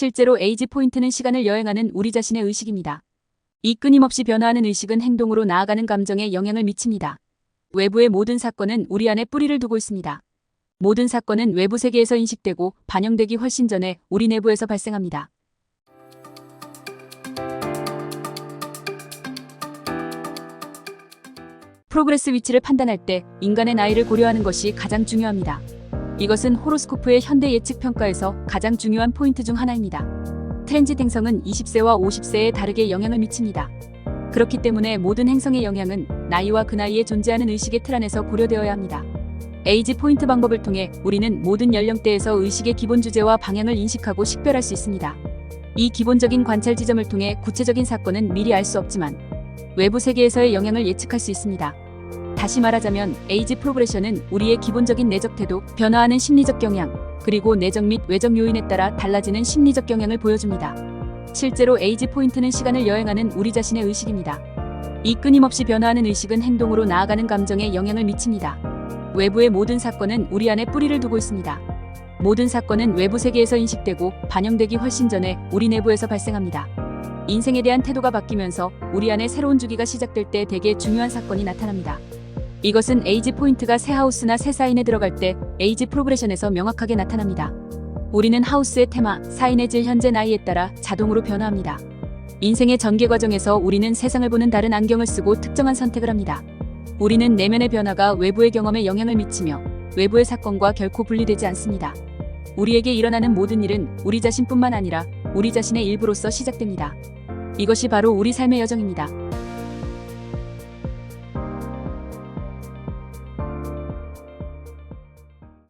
실제로 에이지 포인트는 시간을 여행하는 우리 자신의 의식입니다. 이 끊임없이 변화하는 의식은 행동으로 나아가는 감정에 영향을 미칩니다. 외부의 모든 사건은 우리 안에 뿌리를 두고 있습니다. 모든 사건은 외부 세계에서 인식되고 반영되기 훨씬 전에 우리 내부에서 발생합니다. 프로그레스 위치를 판단할 때 인간의 나이를 고려하는 것이 가장 중요합니다. 이것은 호로스코프의 현대 예측 평가에서 가장 중요한 포인트 중 하나입니다. 트랜짓 행성은 20세와 50세에 다르게 영향을 미칩니다. 그렇기 때문에 모든 행성의 영향은 나이와 그 나이에 존재하는 의식의 틀 안에서 고려되어야 합니다. 에이지 포인트 방법을 통해 우리는 모든 연령대에서 의식의 기본 주제와 방향을 인식하고 식별할 수 있습니다. 이 기본적인 관찰 지점을 통해 구체적인 사건은 미리 알 수 없지만 외부 세계에서의 영향을 예측할 수 있습니다. 다시 말하자면 에이지 프로그레션은 우리의 기본적인 내적 태도, 변화하는 심리적 경향, 그리고 내적 및 외적 요인에 따라 달라지는 심리적 경향을 보여줍니다. 실제로 에이지 포인트는 시간을 여행하는 우리 자신의 의식입니다. 이 끊임없이 변화하는 의식은 행동으로 나아가는 감정에 영향을 미칩니다. 외부의 모든 사건은 우리 안에 뿌리를 두고 있습니다. 모든 사건은 외부 세계에서 인식되고 반영되기 훨씬 전에 우리 내부에서 발생합니다. 인생에 대한 태도가 바뀌면서 우리 안에 새로운 주기가 시작될 때 대개 중요한 사건이 나타납니다. 이것은 에이지 포인트가 새 하우스나 새 사인에 들어갈 때 에이지 프로그레션에서 명확하게 나타납니다. 우리는 하우스의 테마, 사인의 질 현재 나이에 따라 자동으로 변화합니다. 인생의 전개 과정에서 우리는 세상을 보는 다른 안경을 쓰고 특정한 선택을 합니다. 우리는 내면의 변화가 외부의 경험에 영향을 미치며 외부의 사건과 결코 분리되지 않습니다. 우리에게 일어나는 모든 일은 우리 자신뿐만 아니라 우리 자신의 일부로서 시작됩니다. 이것이 바로 우리 삶의 여정입니다.